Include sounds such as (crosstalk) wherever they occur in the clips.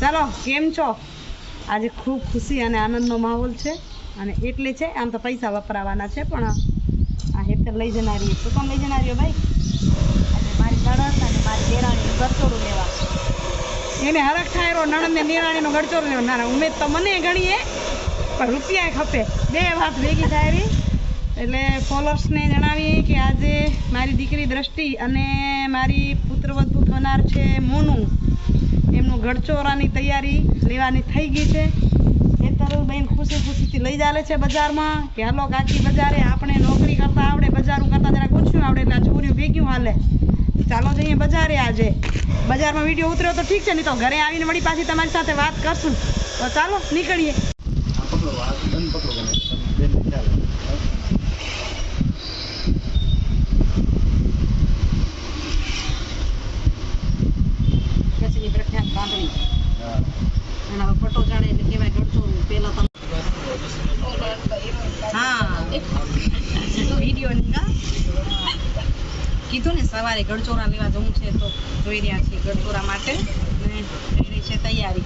ચાલો કેમ છો? આજે ખૂબ ખુશી અને આનંદનો માહોલ છે અને એટલે છે આમ તો પૈસા વપરાવાના છે પણ આ હેતર લઈ જનારી શું કામ લઈ જનારી ભાઈ? અને મારી નણંદ અને મારી દેરાણીનું ગરચોડું લેવા. એને હરખ ઠાયરો નણંદને નિરાણીનો ગડચોર લેવો. ના ના ઉમેદ તો મને ગણીએ પણ રૂપિયા ખપે. બે વાત ભેગી થાય રહી એટલે ફોલોઅર્સને જણાવીએ કે આજે મારી દીકરી દ્રષ્ટિ અને મારી પુત્રવધુ થનાર છે મોનું. એમનું ગડચોરાની તૈયારી લેવાની થઈ ગઈ છે. એ તરુલબેન ખુશી ખુશીથી લઈ ચાલે છે બજારમાં. કે હાલો કાકી બજારે, આપણે નોકરી કરતા આવડે, બજારું કરતા જરાક ઓછું આવડે એટલે છોરીઓ ભેગ્યું હાલે. ચાલો જઈએ બજારે આજે. બજારમાં વીડિયો ઉતર્યો તો ઠીક છે, નહીં તો ઘરે આવીને વળી પાછી તમારી સાથે વાત કરશું. તો ચાલો નીકળીએ. કચ્છની પ્રખ્યાત બાંધણી એના પર પટો ચડે એટલે કહેવાય ગળચોરું પેલા તમે વીડિયો કીધું ને, સવારે ગળચોરા લેવા જવું છે તો જોઈ રહ્યા છીએ ગળચોરા માટે. છે તૈયારી.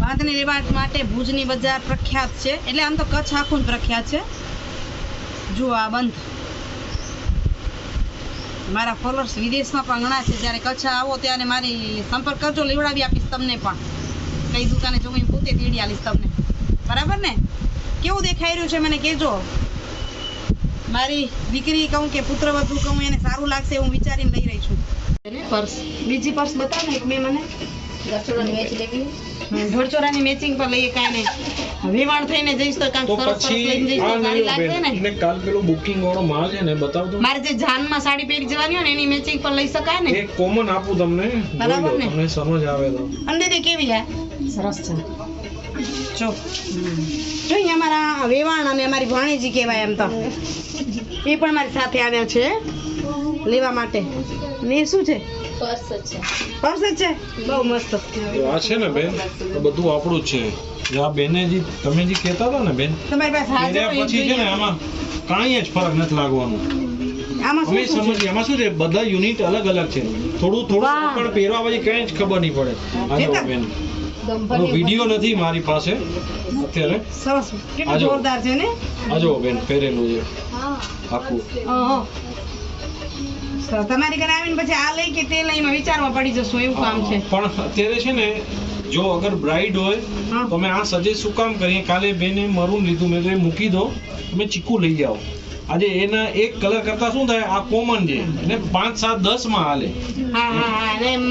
બાંધણી રિવાજ માટે ભુજની બજાર પ્રખ્યાત છે. એટલે આમ તો કચ્છ આખું પ્રખ્યાત છે. જુઓ આ બંધ. મારા ફોલોઅર્સ વિદેશમાં પણ ઘણા છે. જ્યારે કચ્છ આવો ત્યારે મારી સંપર્ક કરજો, લેવડાવી આપીશ તમને પણ. કઈ દુકાને જો હું પોતે તેડી આલીશ તમને. બરાબર ને? કેવું દેખાઈ રહ્યું છે મને કહેજો. મારી દીકરી કહું કે પુત્રવધુ કહું એને સારું લાગશે એવું વિચારીને લઈ રહી છું. પર્સ. બીજી પર્સ બતાવ ને મેં મને. ગરતોડાની વેચ લેવી. ઢોરચોરાની મેચિંગ પર લઈએ કાંઈ નહીં. વેવાણ થઈને જઈશ તો કાંઈક સરસ સરસ લઈને જઈશ તો સારી લાગશે ને. બેન કાલ પેલું બુકિંગ વાળો માલ છે ને બતાવ તો. મારે જે જાનમાં સાડી પહેરી જવાની હોય ને એની મેચિંગ પર લઈ શકાય ને? એક કોમન આપું તમને. બરાબર ને? તમને સમજ આવે તો. અને દીદી કેવી સરસ છે. જો જો અમારા વેવાણ અને અમારી ભાણેજી કહેવાય એમ તો. એ પણ મારી સાથે આવ્યા છે લેવા માટે. ને શું છે? પર્સ છે. છે? બહુ મસ્ત. આ છે ને બેન બધું આપણું છે. આ બેને જે તમે જે કહેતા હતા ને બેન તમારી પાસે પછી છે ને. આમાં કાંઈ જ ફરક નથી લાગવાનું. આમાં અમે શું છે? સમજીએ આમાં શું છે? બધા યુનિટ અલગ અલગ છે. થોડું થોડું પણ પહેરવા પછી કઈ જ ખબર નહીં પડે? બેન. વીડિયો નથી મારી પાસે. અત્યારે. સરસ. કેટલું જોરદાર છે ને? આજો બેન પહેરેલું છે. હા. આખું. તમારી ઘરે આવીને પછી આ લઈ કે તે લઈને વિચારવા પડી જશો એવું કામ છે. પણ અત્યારે છે ને જો અગર બ્રાઇડ હોય તો અમે આ સજેસ્ટ શું કામ કરીએ? કાલે બેને મરૂન લીધું મેં તો મૂકી દો તમે ચીકુ લઈ જાઓ. આજે એના એક કલર કરતા શું થાય? આ કોમન છે. એટલે પાંચ સાત દસમાં હાલે.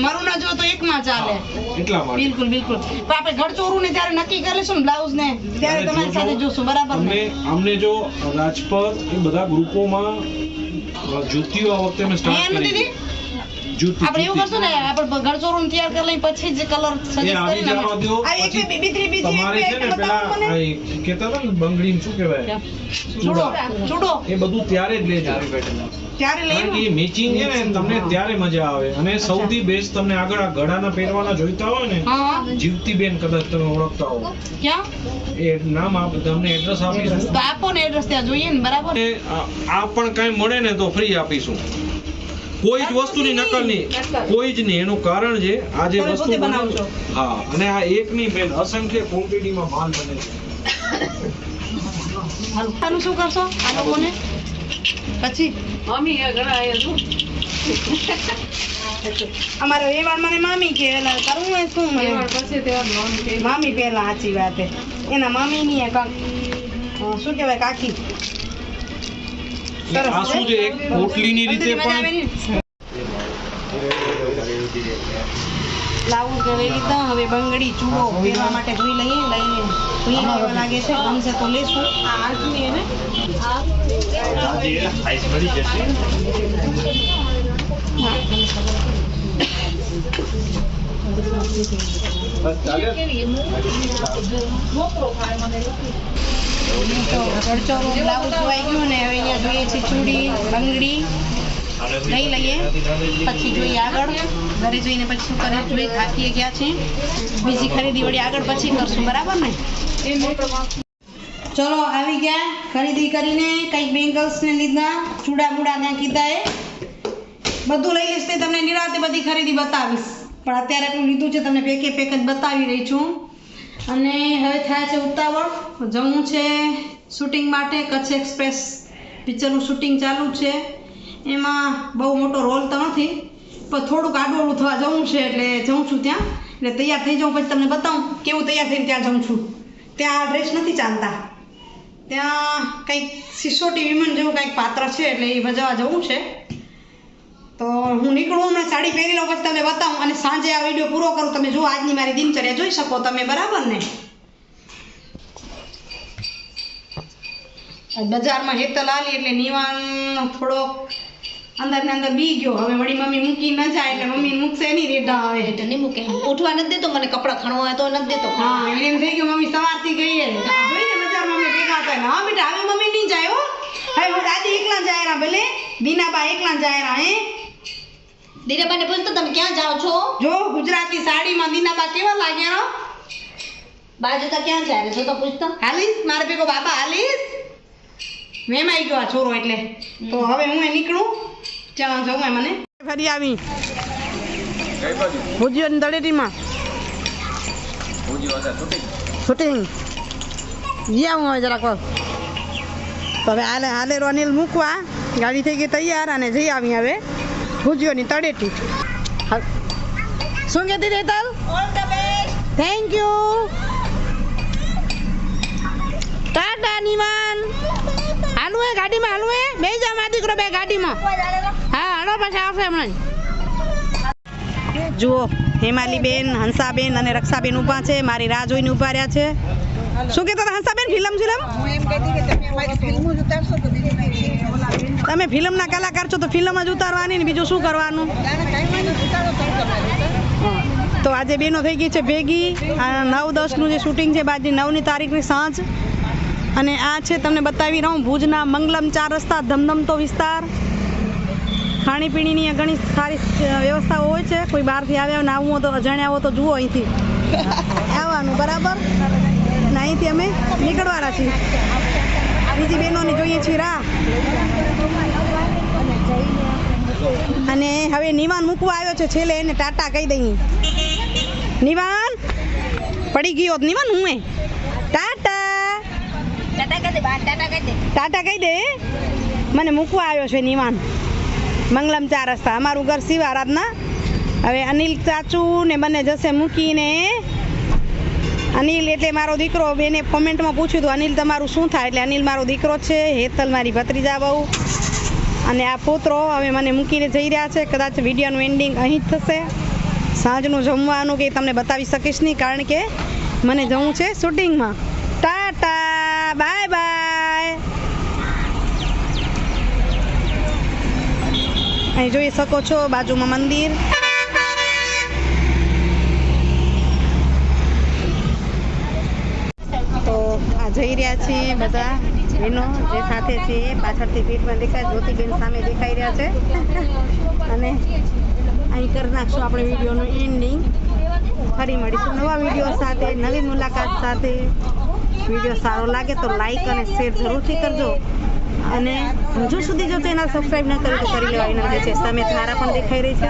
મરું ના જો તો એકમાં ચાલે એટલા માટે. બિલકુલ બિલકુલ. પણ આપણે ને ત્યારે નક્કી કરીશું ને બ્લાઉઝ ને? ત્યારે તમારી સાથે જોશું. બરાબર અમને ને? અમને જો રાજપથ એ બધા ગ્રુપોમાં જુતીઓ આ વખતે મેં સ્ટાર્ટ કરી જુતી આપણે એવું કરશું ને આપણે ઘરચોરું તૈયાર કરી લઈ પછી જ કલર સજેસ્ટ કરીને આ એક બે બીજી બીજી તમારે છે ને પેલા આ કેતા હતા ને બંગડી શું કહેવાય? છોડો છોડો એ બધું ત્યારે જ લેજો. ત્યારે કારણ કે મેચિંગ છે ને તમને ત્યારે મજા આવે. અને સૌથી બેસ્ટ તમને આગળ આ ગળાના પહેરવાના જોઈતા હોય ને જીવતી બેન કદાચ તમે ઓળખતા હો. ક્યાં? એ નામ આપ તમને એડ્રેસ આપીશું. આપો ને એડ્રેસ ત્યાં જોઈએ ને બરાબર? આ આ પણ કાઈ મળે ને તો ફ્રી આપીશું. કોઈ જ વસ્તુની નકલ નહીં કોઈ જ નહીં. એનું કારણ છે આ જે વસ્તુ? હા અને આ એક ની બેન અસંખ્ય ક્વોન્ટિટીમાં માલ બને છે. આનું શું કરશો? આ લોકોને? પછી? અમારે વેવાણ મને મામી કે એટલે કરવું શું મને? મામી પહેલા સાચી વાત છે. એના મામી ની શું કહેવાય કાકી? સરસ આ શું છે એક પોટલીની રીતે મજા આવે પણ ને? લાવું કે લઈ લીધા હવે બંગડી ચૂડો પહેરવા માટે જોઈ લઈએ લઈને જોઈએ કેવા લાગે છે ગમશે તો લેશું આ આટલી એને ગળચોરું બ્લાઉઝ જોવાઈ ગયું ને હવે અહીંયા જોઈએ છે ચૂડી બંગડી લઈ લઈએ પછી જોઈએ આગળ ઘરે જઈને પછી શું કરે જોઈએ થાકીએ ગયા છે બીજી ખરીદી વળી આગળ પછી કરશું બરાબર ને ચલો, આવી ગયા. ખરીદી કરીને કંઈક બેંગલ્સ ને લીધા. ચૂડા બુડા ત્યાં કીધા એ. બધું લઈ લઈશ તે તમને નિરાતે બધી ખરીદી બતાવીશ. પણ અત્યારે એટલું લીધું છે, તમને પેકે પેક જ બતાવી રહી છું. અને હવે થાય છે ઉતાવળ. જવું છે શૂટિંગ માટે કચ્છ એક્સપ્રેસ. પિક્ચરનું શૂટિંગ ચાલુ છે. એમાં બહુ મોટો રોલ તો નથી, પણ થોડુંક આડોળું થવા જવું છે એટલે જઉં છું ત્યાં. એટલે તૈયાર થઈ જાઉં પછી તમને બતાવું કેવું તૈયાર થઈને ત્યાં જઉં છું. ત્યાં ડ્રેસ નથી ચાલતા. ત્યાં કંઈક સિસોટી વિમન જેવું કંઈક પાત્ર છે એટલે એ ભજવા જવું છે. તો હું નીકળું હમણાં સાડી પહેરી લઉં પછી તમને બતાવું અને સાંજે આ વીડિયો પૂરો કરું તમે જો આજની મારી દિનચર્યા જોઈ શકો તમે બરાબર ને? બજારમાં હેતલ આલી એટલે નિવાન થોડોક અંદર ને અંદર બી ગયો. હવે વળી મમ્મી મૂકી ન જાય એટલે મમ્મી મૂકશે નહીં રેડા આવે. એટલે નહીં મૂકે. ઉઠવા નથી દેતો મને કપડાં ખણવા હોય તો નથી દેતો. હા એને એમ થઈ ગયું મમ્મી સવારથી ગઈ હે. જોઈને બજારમાં અમે ભેગા હતા હા બેટા હવે મમ્મી નહીં જાય હો. હવે હું દાદી એકલા જાય ભલે. દીનાબા એકલા જાય હે. ધીરેબાને પૂછતો તમે ક્યાં જાઓ છો? જો ગુજરાતી સાડીમાં દીનાબા કેવા લાગ્યા? બાજુ તો ક્યાં જાય છો તો પૂછતો હાલીશ મારે ભેગો બાબા હાલીશ વેમાઈ ગયો આ છોરો એટલે. તો હવે હું એ નીકળું. ચાલો જવું મને. ફરી આવી. ભુજીયો દળેટીમાં. શૂટિંગ. જી હું હવે જરાક હવે હાલે હાલે અનિલ મૂકવા. ગાડી થઈ ગઈ તૈયાર અને જઈ આવી હવે. ભુજીયોની તળેટી. શું કહેતી રેતલ થેન્ક યુ ટાટા નિમાન હાલું એ ગાડીમાં હાલું એ બે જા માં દીકરો બે ગાડીમાં. હા, હાલો, પાછા આવશે હમણાં. જુઓ, હેમાલીબેન, હંસાબેન અને રક્ષાબેન ઊભા છે, મારી રાહ જોઈને ઊભા રહ્યા છે. શું કહેતા હતા હંસાબેન? Film film? તમે ફિલ્મના કલાકાર છો તો ફિલ્મ જ ઉતારવાની ને બીજું શું કરવાનું? તો આજે બેનો થઈ ગઈ છે ભેગી. આ નવ દસનું જે શૂટિંગ છે બાજુ નવની તારીખની સાંજ. અને આ છે તમને બતાવી રહું ભુજના મંગલમ ચાર રસ્તા ધમધમતો વિસ્તાર. ખાણીપીણીની ઘણી સારી વ્યવસ્થાઓ હોય છે. કોઈ બહારથી આવ્યા ને આવવું હોય તો અજાણ્યા હો તો જુઓ અહીંથી. (laughs) આવવાનું બરાબર? અહીંથી અમે નીકળવાના છીએ. બીજી બહેનોને જોઈએ છીએ રાહ. અને હવે નિવાન મૂકવા આવ્યો છે છેલ્લે એને ટાટા કહી દઈએ. નિવાન? પડી ગયો નિવાન હું એ? ટાટા. ટાટા કહી દે મને મૂકવા આવ્યો છે નિવાન. મંગલમ ચાર રસ્તા અમારું ઘર શિવારાધના. હવે અનિલ ચાચુ ને બંને જશે મૂકીને. અનિલ એટલે મારો દીકરો. બેને કોમેન્ટમાં પૂછ્યું હતું, અનિલ, તમારું શું થાય? એટલે, અનિલ, મારો દીકરો છે, હેતલ મારી ભત્રીજા બહુ. અને આ પુત્રો હવે મને મૂકીને જઈ રહ્યા છે. કદાચ વિડીયોનું એન્ડિંગ અહીં જ થશે. સાંજનું જમવાનું કે તમને બતાવી શકીશ નહીં, કારણ કે મને જવું છે શૂટિંગમાં. Tata, bye bye. અહીં જોઈ શકો છો બાજુમાં મંદિર તો આ જઈ રહ્યા છીએ બધા એનો જે સાથે છે પાછળથી પીઠમાં દેખાય, જ્યોતિબેન સામે દેખાઈ રહ્યા છે. અને અહીં કરી નાખશું આપણે વિડીયોનું એન્ડિંગ ફરી મળીશું નવા વીડિયો સાથે, નવી મુલાકાત સાથે. વીડિયો સારો લાગે તો લાઈક અને શેર જરૂરથી કરજો. અને હજુ સુધી જો તેના સબસ્ક્રાઇબ ન કર્યું તો કરી લેવા વિનંતી છે. સામે ધારા પણ દેખાઈ રહી છે.